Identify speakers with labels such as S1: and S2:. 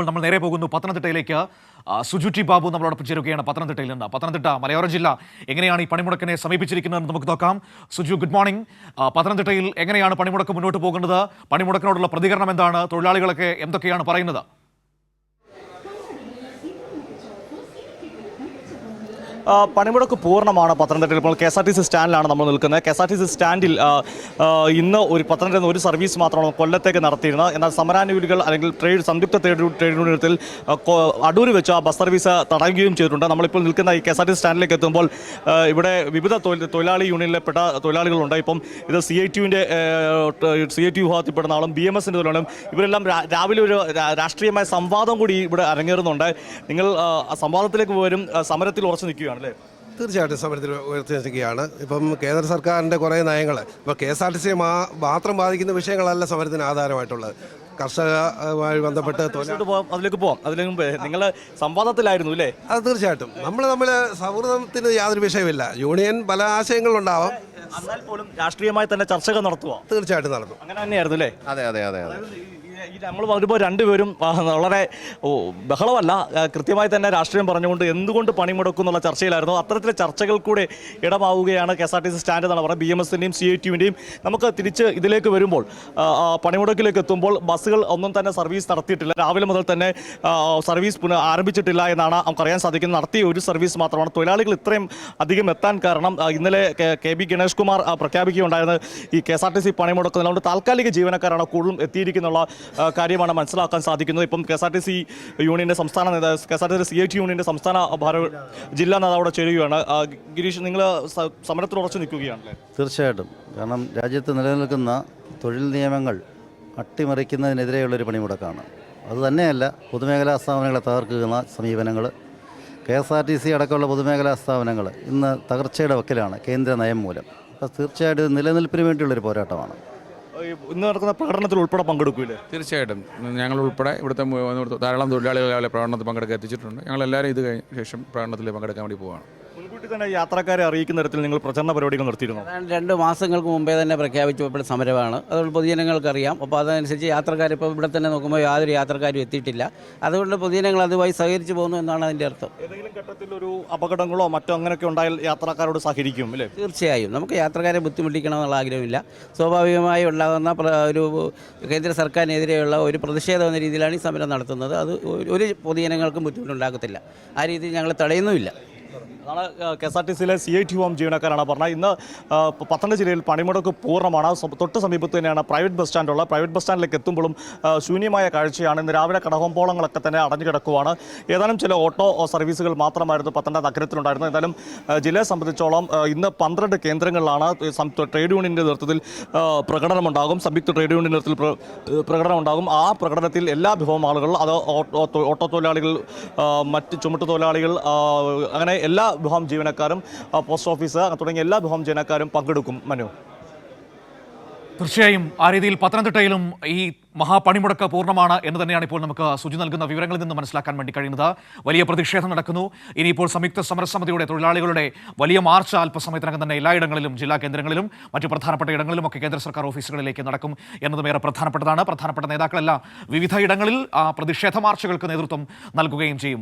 S1: ഇപ്പോൾ നമ്മൾ നേരെ പോകുന്നു പത്തനംതിട്ടയിലേക്ക്. സുജുറ്റി ബാബു നമ്മളോടൊപ്പം ചേരുകയാണ്. പത്തനംതിട്ടയിൽ നിന്ന്. പത്തനംതിട്ട മലയോര ജില്ല എങ്ങനെയാണ് ഈ പണിമുടക്കിനെ സമീപിച്ചിരിക്കുന്നതെന്ന് നമുക്ക് നോക്കാം. സുജു ഗുഡ് മോർണിംഗ് പത്തനംതിട്ടയിൽ എങ്ങനെയാണ് പണിമുടക്ക് മുന്നോട്ട് പോകുന്നത്? പണിമുടക്കിനോടുള്ള പ്രതികരണം എന്താണ്? തൊഴിലാളികളൊക്കെ എന്തൊക്കെയാണ് പറയുന്നത്?
S2: പണിമുടക്ക് പൂർണമാണ് പത്തനംതിട്ടയിൽ. ഇപ്പോൾ K S R T C സ്റ്റാൻഡിലാണ് നമ്മൾ നിൽക്കുന്നത്. K S R T C സ്റ്റാൻഡിൽ ഇന്ന് ഒരു പത്തനംതിട്ട ഒരു സർവീസ് മാത്രമാണ് കൊല്ലത്തേക്ക് നടത്തിയിരുന്നത്. എന്നാൽ സമരാനുകൂലികൾ അല്ലെങ്കിൽ ട്രേഡ് സംയുക്ത ട്രേഡ് ട്രേഡ് യൂണിയനത്തിൽ അടൂർ വെച്ച് ആ ബസ് സർവീസ് തടയുകയും ചെയ്തിട്ടുണ്ട്. നമ്മളിപ്പോൾ നിൽക്കുന്ന ഈ K S R T C സ്റ്റാൻഡിലേക്ക് എത്തുമ്പോൾ ഇവിടെ വിവിധ തൊഴിലാളി യൂണിയനിൽപ്പെട്ട തൊഴിലാളികളുണ്ട്. ഇപ്പം ഇത് സി ഐ ടിയുവിന്റെ സി ഐ ടി വിഭാഗത്തിൽപ്പെടുന്ന ആളും ബി എം എസിന്റെ തൊഴിലാളും ഇവരെല്ലാം രാവിലെ ഒരു രാഷ്ട്രീയമായ സംവാദം കൂടി ഇവിടെ അരങ്ങേറുന്നുണ്ട്. നിങ്ങൾ സംവാദത്തിലേക്ക് വരും സമരത്തിൽ ഉറച്ചു നിൽക്കുകയാണ്. അല്ലേ?
S3: തീർച്ചയായിട്ടും സമരത്തിൽ ഉയർത്തിവെച്ചിരിക്കുകയാണ് ഇപ്പം കേന്ദ്ര സർക്കാരിന്റെ കുറേ നയങ്ങൾ. ഇപ്പോൾ കെ എസ് ആർ ടി സിയെ മാത്രം ബാധിക്കുന്ന വിഷയങ്ങളല്ല സമരത്തിന് ആധാരമായിട്ടുള്ളത്. കർഷകമായി ബന്ധപ്പെട്ട് തൊഴിലാളി
S2: അതിലേക്ക് പോവാം അതിലേക്ക് പോവാം. അതിലേക്ക് മുമ്പ് നിങ്ങൾ സംവാദത്തിലായിരുന്നു അല്ലേ?
S3: അത് തീർച്ചയായിട്ടും. നമ്മൾ നമ്മൾ സൗഹൃദത്തിന് യാതൊരു വിഷയമില്ല യൂണിയൻ പല ആശയങ്ങളുണ്ടാവാം.
S2: എന്നാൽ പോലും രാഷ്ട്രീയമായി തന്നെ ചർച്ചകൾ നടത്തുക
S3: തീർച്ചയായിട്ടും നടത്തും
S2: അങ്ങനെ തന്നെയായിരുന്നു അല്ലേ
S4: അതെ അതെ അതെ അതെ.
S2: നമ്മൾ വരുമ്പോൾ രണ്ടുപേരും വളരെ ബഹളമല്ല. കൃത്യമായി തന്നെ രാഷ്ട്രീയം പറഞ്ഞുകൊണ്ട് എന്തുകൊണ്ട് പണിമുടക്കും എന്നുള്ള ചർച്ചയിലായിരുന്നു. അത്തരത്തിലെ ചർച്ചകൾ കൂടെ ഇടമാവുകയാണ് K S R T C stand എന്നാണ് പറയുന്നത്. ബി എം എസിന്റെയും സി ഐ നമുക്ക് തിരിച്ച് ഇതിലേക്ക് വരുമ്പോൾ പണിമുടക്കിലേക്ക് എത്തുമ്പോൾ ബസ്സുകൾ ഒന്നും തന്നെ സർവീസ് നടത്തിയിട്ടില്ല. രാവിലെ മുതൽ തന്നെ സർവീസ് പുനഃ ആരംഭിച്ചിട്ടില്ല എന്നാണ് നമുക്കറിയാൻ സാധിക്കുന്നത്. നടത്തിയ ഒരു സർവീസ് മാത്രമാണ്. തൊഴിലാളികൾ ഇത്രയും അധികം എത്താൻ കാരണം ഇന്നലെ കെ- ബി ഗണേഷ് കുമാർ പ്രഖ്യാപിക്കുകയുണ്ടായിരുന്നത് ഈ K S R T C പണിമുടക്കുന്നതുകൊണ്ട് താൽക്കാലിക ജീവനക്കാരാണ് കൂടുതലും എത്തിയിരിക്കുന്നുള്ള കാര്യമാണ് മനസ്സിലാക്കാൻ സാധിക്കുന്നത്. ഇപ്പം K S R T C യൂണിയന്റെ സംസ്ഥാന നേതാവ് K S R T C C I T യൂണിയന്റെ സംസ്ഥാന ഭാര ജില്ലാ നേതാവ് അവിടെ ചേരുകയാണ് ഗിരീഷ് നിങ്ങൾ സമരത്തിൽ ഉറച്ചു നിൽക്കുകയാണല്ലേ?
S5: തീർച്ചയായിട്ടും. കാരണം രാജ്യത്ത് നിലനിൽക്കുന്ന തൊഴിൽ നിയമങ്ങൾ അട്ടിമറിക്കുന്നതിനെതിരെയുള്ളൊരു പണിമുടക്കാണ്. അതുതന്നെയല്ല പൊതുമേഖലാ സ്ഥാപനങ്ങളെ തകർക്കുന്ന സമീപനങ്ങൾ K S R T C അടക്കമുള്ള പൊതുമേഖലാ സ്ഥാപനങ്ങൾ ഇന്ന് തകർച്ചയുടെ വക്കിലാണ് കേന്ദ്ര നയം മൂലം. അപ്പോൾ തീർച്ചയായിട്ടും നിലനിൽപ്പിന് വേണ്ടിയുള്ളൊരു പോരാട്ടമാണ്.
S2: ഇന്ന് നടക്കുന്ന പ്രകടനത്തിൽ ഉൾപ്പെടെ പങ്കെടുക്കൂലേ?
S6: തീർച്ചയായിട്ടും. ഞങ്ങൾ ഉൾപ്പെടെ ഇവിടുത്തെ ധാരാളം തൊഴിലാളികളെ പ്രകടനത്തിൽ പങ്കെടുക്കാൻ എത്തിച്ചിട്ടുണ്ട്. ഞങ്ങൾ എല്ലാവരും ഇത് കഴിഞ്ഞ ശേഷം പ്രകടനത്തിൽ പങ്കെടുക്കാൻ വേണ്ടി പോവുകയാണ്
S2: മുൻകൂട്ടി തന്നെ യാത്രക്കാരെ അറിയിക്കുന്ന തരത്തിൽ നിങ്ങൾ പ്രചരണ പരിപാടികൾ നടത്തിയിരുന്നു?
S7: രണ്ട് മാസങ്ങൾക്ക് മുമ്പേ തന്നെ പ്രഖ്യാപിച്ചപ്പോൾ സമരമാണ്. അതുകൊണ്ട് പൊതുജനങ്ങൾക്കറിയാം. അപ്പോൾ അതനുസരിച്ച് യാത്രക്കാർ ഇപ്പോൾ ഇവിടെ തന്നെ നോക്കുമ്പോൾ യാതൊരു യാത്രക്കാരും എത്തിയിട്ടില്ല. അതുകൊണ്ട് പൊതുജനങ്ങൾ അതുമായി സഹകരിച്ചു പോകുന്നു എന്നാണ് അതിന്റെ അർത്ഥം.
S2: ഏതെങ്കിലും ഘട്ടത്തിൽ ഒരു അപകടങ്ങളോ മറ്റോ അങ്ങനെയൊക്കെ ഉണ്ടായാൽ യാത്രക്കാരോട് സഹകരിക്കും അല്ലേ?
S7: തീർച്ചയായും. നമുക്ക് യാത്രക്കാരെ ബുദ്ധിമുട്ടിക്കണമെന്നുള്ള ആഗ്രഹമില്ല. സ്വാഭാവികമായി ഉണ്ടാകുന്ന ഒരു കേന്ദ്ര സർക്കാരിനെതിരെയുള്ള ഒരു പ്രതിഷേധം എന്ന രീതിയിലാണ് ഈ സമരം നടത്തുന്നത്. അത് ഒരു- ഒരു പൊതുജനങ്ങൾക്കും ബുദ്ധിമുട്ടുണ്ടാകത്തില്ല. ആ രീതിയിൽ ഞങ്ങൾ തടയുന്നുമില്ല.
S2: അതാണ് കെ എസ് ആർ ടി സിയിലെ സി ഐ ടി ഹോം ജീവനക്കാരാണ് പറഞ്ഞത്. ഇന്ന് പത്തനംതിട്ട ജില്ലയിൽ പണിമുടക്ക് പൂർണമാണ്. തൊട്ട് സമീപത്ത് തന്നെയാണ് പ്രൈവറ്റ് ബസ് സ്റ്റാൻഡുള്ള പ്രൈവറ്റ് ബസ് സ്റ്റാൻഡിലേക്ക് എത്തുമ്പോഴും ശൂന്യമായ കാഴ്ചയാണ്. ഇന്ന് രാവിലെ കടകമ്പോളങ്ങളൊക്കെ തന്നെ അടഞ്ഞു കിടക്കുവാണ്. ഏതാനും ചില ഓട്ടോ സർവീസുകൾ മാത്രമായിരുന്നു പത്തനംതിട്ട നഗരത്തിലുണ്ടായിരുന്നത്. എന്തായാലും ജില്ലയെ സംബന്ധിച്ചോളം ഇന്ന് പന്ത്രണ്ട് കേന്ദ്രങ്ങളിലാണ് ട്രേഡ് യൂണിയന്റെ നേതൃത്വത്തിൽ പ്രകടനം പ്രകടനമുണ്ടാകും. സംയുക്ത ട്രേഡ് യൂണിയൻ നേതൃത്വത്തിൽ പ്രകടനമുണ്ടാകും. ആ പ്രകടനത്തിൽ എല്ലാ വിഭവം ആളുകൾ അത് ഓട്ടോ തൊഴിലാളികൾ മറ്റ് ചുമട്ട് തൊഴിലാളികൾ അങ്ങനെ എല്ലാ വിഭാഗം ജീവനക്കാരും പോസ്റ്റ് ഓഫീസ് തുടങ്ങിയ എല്ലാ വിഭാഗം ജീവനക്കാരും പങ്കെടുക്കും. മനു.
S1: തീർച്ചയായും ആ രീതിയിൽ പത്തനംതിട്ടയിലും ഈ മഹാപണിമുടക്ക് പൂർണമാണ് എന്ന് തന്നെയാണ് ഇപ്പോൾ നമുക്ക് സുജി നൽകുന്ന വിവരങ്ങളിൽ നിന്ന് മനസ്സിലാക്കാൻ വേണ്ടി കഴിയുന്നത്. വലിയ പ്രതിഷേധം നടക്കുന്നു. ഇനിയിപ്പോൾ സംയുക്ത സമരസമിതിയുടെ തൊഴിലാളികളുടെ വലിയ മാർച്ച് അല്പസമയത്തിനകം തന്നെ എല്ലായിടങ്ങളിലും ജില്ലാ കേന്ദ്രങ്ങളിലും മറ്റു പ്രധാനപ്പെട്ട ഇടങ്ങളിലും ഒക്കെ കേന്ദ്ര സർക്കാർ ഓഫീസുകളിലേക്ക് നടക്കും എന്നതും ഏറെ പ്രധാനപ്പെട്ടതാണ്. പ്രധാനപ്പെട്ട നേതാക്കളെല്ലാം വിവിധ ഇടങ്ങളിൽ പ്രതിഷേധ മാർച്ചുകൾക്ക് നേതൃത്വം നൽകുകയും ചെയ്യും.